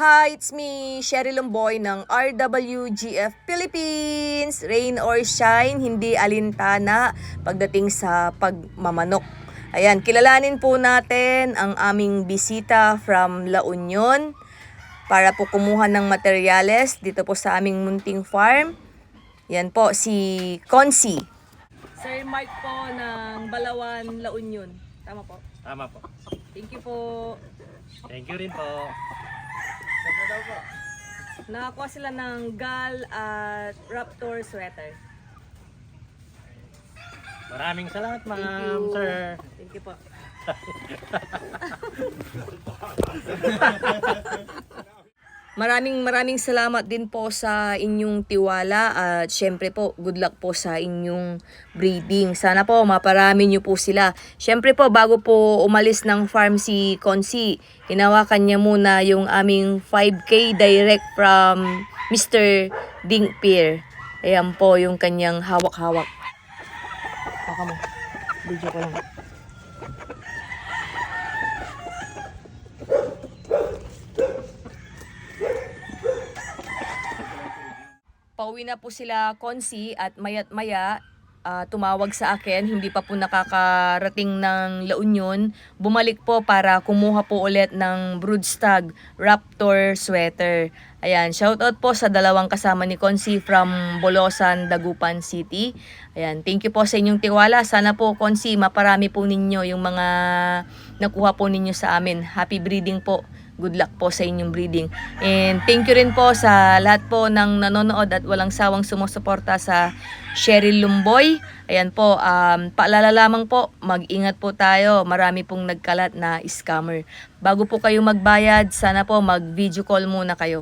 Hi, it's me, Sherry Lumboy ng RWGF Philippines. Rain or shine, hindi alintana pagdating sa pagmamanok. Ayan, kilalanin po natin ang aming bisita from La Union para po kumuha ng materyales dito po sa aming munting farm. Yan po, si Consi. Sir Mark po ng Balawan, La Union. Tama po. Tama po. Thank you po. Thank you rin po. Nakakuha sila ng gal at raptor sweater. Maraming salamat, ma'am, you. sir. Thank you po. Maraming maraming salamat din po sa inyong tiwala at syempre po good luck po sa inyong breeding. Sana po maparami niyo po sila. Syempre po bago po umalis ng farm si Consi, hinawakan niya muna yung aming 5K direct from Mr. Ding Pier. Ayan po yung kanyang hawak-hawak. Baka mo. Video ko lang. Pauwi na po sila Konsi at mayat maya ah, tumawag sa akin, hindi pa po nakakarating ng La Union. Bumalik po para kumuha po ulit ng Broodstag Raptor sweater. Ayan, shoutout po sa dalawang kasama ni Konsi from Bolosan, Dagupan City. Ayan, thank you po sa inyong tiwala. Sana po Konsi, maparami po ninyo yung mga nakuha po ninyo sa amin. Happy breeding po. Good luck po sa inyong breeding. And thank you rin po sa lahat po ng nanonood at walang sawang sumusuporta sa Cheryl Lumboy. Ayan po, um, paalala lamang po, mag-ingat po tayo. Marami pong nagkalat na scammer. Bago po kayo magbayad, sana po mag-video call muna kayo.